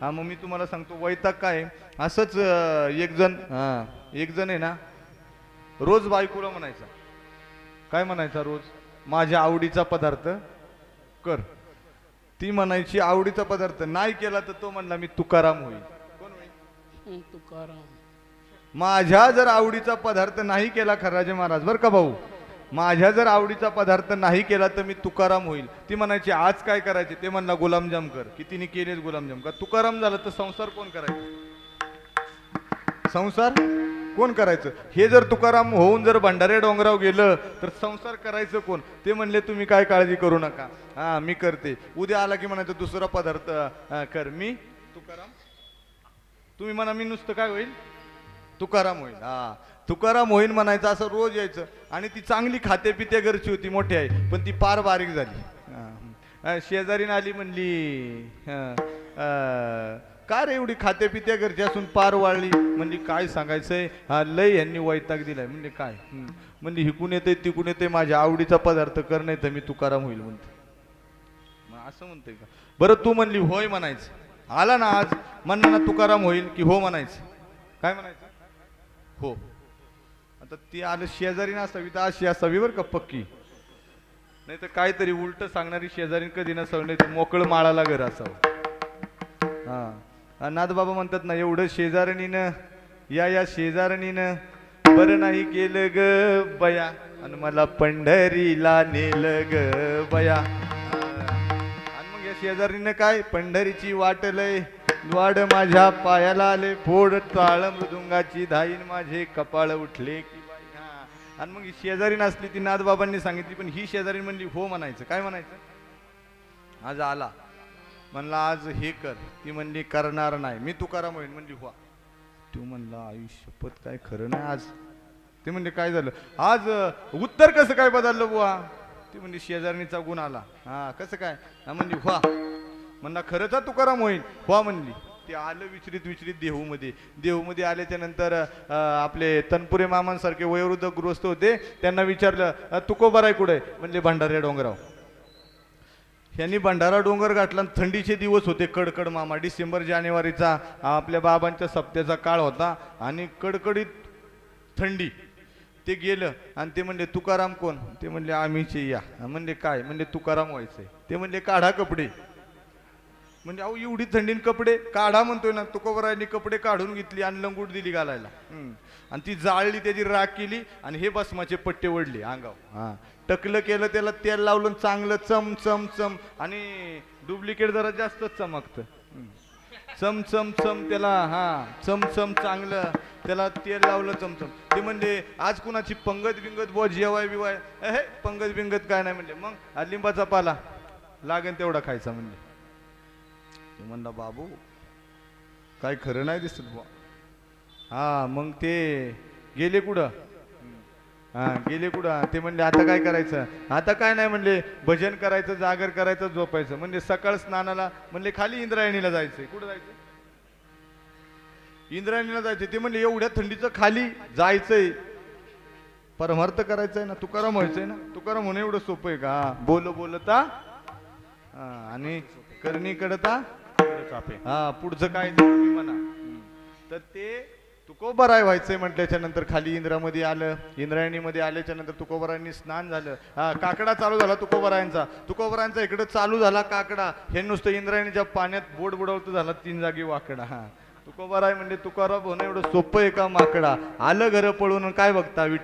हा मग मी तुम्हाला सांगतो वैताग काय? असंच एक जण हा. एक जण आहे ना रोज बायकोला म्हणायचा. काय म्हणायचा रोज? माझ्या आवडीचा पदार्थ कर. ती म्हणायची आवडीचा पदार्थ नाही केला तर तो म्हणला मी तुकाराम होईल कोण होईल हं, तुकाराम. माझ्या जर आवडीचा पदार्थ नाही केला खराजे महाराज बर का भाऊ? माझ्या जर आवडीचा पदार्थ नाही केला तर मी तुकाराम होईल. ती म्हणायची आज काय करायचे? ते म्हणला गुलामजाम कर. की तिने केलेच गुलामजाम का तुकाराम झालं तर संसार कोण करायचा? संसार कोण करायचं? हे जर तुकाराम होऊन जर भंडारे डोंगराव गेलं तर संसार करायचं कोण? ते म्हणले तुम्ही काय काळजी करू नका. हा मी करते. उद्या आला की म्हणायचं दुसरा पदार्थ कर. मी? तुकाराम? तुम्ही म्हणा मी नुसतं काय होईल? तुकाराम होईल हा. तुकाराम होईल म्हणायचं असं रोज यायचं. आणि ती चांगली खाते पिते घरची होती मोठी आहे. पण ती पार बारीक झाली. शेजारीन आली म्हणली का रे एवढी खाते पिते घरची असून पार वाळली म्हणली काय सांगायचंय? हा लय यांनी वैताग दिलाय. म्हणजे काय? म्हणजे हिकून येते तिकून येते माझ्या आवडीचा पदार्थ कर नाही तर मी तुकाराम होईल म्हणते. मग असं म्हणते का? बरं तू म्हणली होय म्हणायचं. आला ना आज म्हणणं ना तुकाराम होईल की हो म्हणायचं. काय म्हणायचं? हो. आता ती आलं शेजारी नसावी तर अशी असावी बरं का पक्की. नाही तर काहीतरी उलट सांगणारी शेजारी कधी नसावी नाही तर मोकळं माळाला घर असावं. हा. नाथबाबा म्हणतात ना एवढं शेजारणीनं या या शेजारणीनं बरं नाही केलं ग बया. आणि मला पंढरीला नेलं ग बया. आणि मग या शेजारीनं काय? पंढरीची वाट लय द्वाड माझ्या पायाला आले फोड टाळ मृदुंगाची धाईन माझे कपाळ उठले की बाई आणि मग शेजारी नसली ती नाथबाबांनी सांगितली पण ही शेजारी म्हणली हो म्हणायचं. काय म्हणायचं? आज आला. म्हणला आज हे कर. ती म्हणली करणार नाही. मी तुकाराम होईन म्हणली हो तू म्हणला आयुष्यपत काय खरं नाही आज. ते म्हणले काय झालं? आज उत्तर कसं काय बदललं बुवा? ते म्हणजे शेजारणीचा गुण आला. हा कसं काय? म्हणजे व्हा म्हणला खरंच तुकाराम होईल वा म्हणली ते आलं विचरित विचरित देहूमध्ये. देहूमध्ये आल्याच्यानंतर आपले तनपुरे मामांसारखे वयोवृद्ध गृहस्थ होते. त्यांना विचारलं तुकोबाराय कुठे? म्हणले भंडारे डोंगराव यांनी भंडारा डोंगर गाठला आणि थंडीचे दिवस होते. कडकड मामा डिसेंबर जानेवारीचा आपल्या बाबांच्या सप्त्याचा काळ होता आणि कडकडीत थंडी. ते गेलं आणि ते म्हणले तुकाराम कोण? ते म्हणले आम्हीचे या. म्हणले काय? म्हणले तुकाराम व्हायचंय. ते म्हणले काढा कपडे. म्हणजे अहो एवढी थंडीन कपडे काढा म्हणतोय ना तुकोबरायांनी कपडे काढून घेतली आणि लंगूट दिली घालायला. आणि ती जाळली त्याची राख केली आणि हे भस्माचे पट्टे ओढले अंगाव हा. टकलं केलं त्याला तेल लावलं चांगलं चम चम चम. आणि डुप्लिकेट जरा जास्तच चमकतं. चम चम चम त्याला हा. चम चम चांगलं. त्याला तेल लावलं चमचम ते म्हणले आज कुणाची पंगत बिंगत बुवा जेवाय बिवाय? हे पंगत बिंगत काय नाही म्हणले. मग लिंबाचा पाला. लागेल तेवढा खायचा म्हणले. ते म्हणला बाबू काय खरं नाही दिसत बुवा. हा मग ते गेले कुठं? हा गेले कुठं? ते म्हणले आता काय करायचं? आता काय नाही म्हणले भजन करायचं जागर करायचं झोपायचं. म्हणजे सकाळ स्नानाला म्हणले खाली इंद्रायणीला जायचंय. कुठं जायचं इंद्रायणीला जायचंय. ते म्हणले एवढ्या थंडीचं खाली जायचंय. परमार्थ करायचंय ना तुकाराम व्हायचंय ना? तुकाराम होणं एवढं सोपं आहे का? बोल बोलता हा, आणि करणी कडता हा पुढचं काय ते तुम्ही म्हणा. तर ते तुकोबराय व्हायचंय म्हटल्याच्या नंतर खाली इंद्रामध्ये आलं. इंद्रायणीमध्ये आल्याच्यानंतर तुकोबरायांनी स्नान झालं. हा काकडा चालू झाला तुकोबरायांचा. तुकोबरायांचा इकडे चालू झाला काकडा. हे नुसतं इंद्रायणीच्या पाण्यात बोट बुडवतं झाला तीन जागी वाकडा. हा. तुकोबराय म्हणजे तुकाराम होणं एवढं सोपं आहे का माकडा? आलं घर पळून काय बघता? विठ्ठल